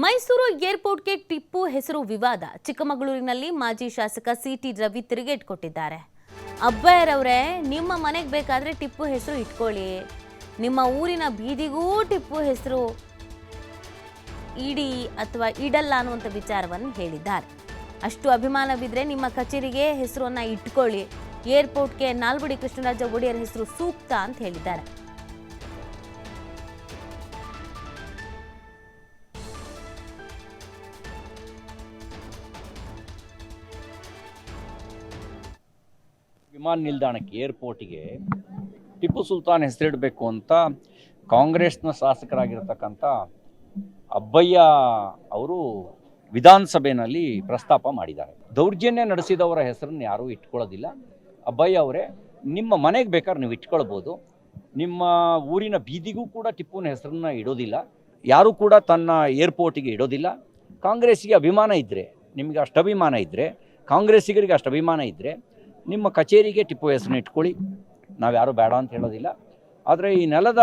ಮೈಸೂರು ಏರ್ಪೋರ್ಟ್ಗೆ ಟಿಪ್ಪು ಹೆಸರು ವಿವಾದ. ಚಿಕ್ಕಮಗಳೂರಿನಲ್ಲಿ ಮಾಜಿ ಶಾಸಕ ಸಿಟಿ ರವಿ ತಿರುಗೇಟ್ ಕೊಟ್ಟಿದ್ದಾರೆ. ಅಬ್ಬಯ್ಯರವರೇ ನಿಮ್ಮ ಮನೆಗೆ ಬೇಕಾದರೆ ಟಿಪ್ಪು ಹೆಸರು ಇಟ್ಕೊಳ್ಳಿ. ನಿಮ್ಮ ಊರಿನ ಬೀದಿಗೂ ಟಿಪ್ಪು ಹೆಸರು ಇಡಿ ಅಥವಾ ಇಡಲ್ಲ ಅನ್ನುವಂಥ ವಿಚಾರವನ್ನು ಹೇಳಿದ್ದಾರೆ. ಅಷ್ಟು ಅಭಿಮಾನವಿದ್ದರೆ ನಿಮ್ಮ ಕಚೇರಿಗೆ ಹೆಸರನ್ನ ಇಟ್ಕೊಳ್ಳಿ. ಏರ್ಪೋರ್ಟ್ಗೆ ನಾಲ್ವಡಿ ಕೃಷ್ಣರಾಜ ಒಡೆಯರ್ ಹೆಸರು ಸೂಕ್ತ ಅಂತ ಹೇಳಿದ್ದಾರೆ. ವಿಮಾನ ನಿಲ್ದಾಣಕ್ಕೆ ಏರ್ಪೋರ್ಟಿಗೆ ಟಿಪ್ಪು ಸುಲ್ತಾನ್ ಹೆಸರಿಡಬೇಕು ಅಂತ ಕಾಂಗ್ರೆಸ್ನ ಶಾಸಕರಾಗಿರ್ತಕ್ಕಂಥ ಅಬ್ಬಯ್ಯ ಅವರು ವಿಧಾನಸಭೆಯಲ್ಲಿ ಪ್ರಸ್ತಾಪ ಮಾಡಿದ್ದಾರೆ. ದೌರ್ಜನ್ಯ ನಡೆಸಿದವರ ಹೆಸರನ್ನು ಯಾರೂ ಇಟ್ಕೊಳ್ಳೋದಿಲ್ಲ. ಅಬ್ಬಯ್ಯ ಅವರೇ, ನಿಮ್ಮ ಮನೆಗೆ ಬೇಕಾದ್ರೆ ನೀವು ಇಟ್ಕೊಳ್ಬೋದು. ನಿಮ್ಮ ಊರಿನ ಬೀದಿಗೂ ಕೂಡ ಟಿಪ್ಪುನ ಹೆಸರನ್ನ ಇಡೋದಿಲ್ಲ. ಯಾರೂ ಕೂಡ ತನ್ನ ಏರ್ಪೋರ್ಟಿಗೆ ಇಡೋದಿಲ್ಲ. ಕಾಂಗ್ರೆಸ್ಸಿಗೆ ಅಭಿಮಾನ ಇದ್ದರೆ ನಿಮಗೆ ಅಷ್ಟು ಅಭಿಮಾನ ಇದ್ದರೆ ಕಾಂಗ್ರೆಸ್ಸಿಗರಿಗೆ ಅಷ್ಟು ಅಭಿಮಾನ ಇದ್ದರೆ ನಿಮ್ಮ ಕಚೇರಿಗೆ ಟಿಪ್ಪು ಹೆಸರನ್ನ ಇಟ್ಕೊಳ್ಳಿ. ನಾವು ಯಾರು ಬೇಡ ಅಂತ ಹೇಳೋದಿಲ್ಲ. ಆದರೆ ಈ ನೆಲದ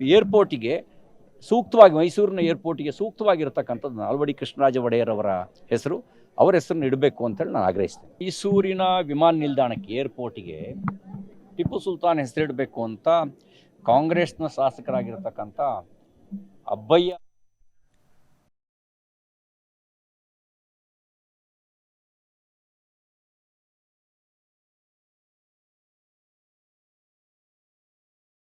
ಏರ್ಪೋರ್ಟಿಗೆ ಸೂಕ್ತವಾಗಿ, ಮೈಸೂರಿನ ಏರ್ಪೋರ್ಟಿಗೆ ಸೂಕ್ತವಾಗಿರತಕ್ಕಂಥದ್ದು ನಾಲ್ವಡಿ ಕೃಷ್ಣರಾಜ ಒಡೆಯರ್ ಅವರ ಹೆಸರು. ಅವರ ಹೆಸರನ್ನು ಇಡಬೇಕು ಅಂತೇಳಿ ನಾನು ಆಗ್ರಹಿಸ್ತೇನೆ. ಮೈಸೂರಿನ ವಿಮಾನ ನಿಲ್ದಾಣಕ್ಕೆ ಏರ್ಪೋರ್ಟಿಗೆ ಟಿಪ್ಪು ಸುಲ್ತಾನ್ ಹೆಸರಿಡಬೇಕು ಅಂತ ಕಾಂಗ್ರೆಸ್ನ ಶಾಸಕರಾಗಿರ್ತಕ್ಕಂಥ ಅಬ್ಬಯ್ಯ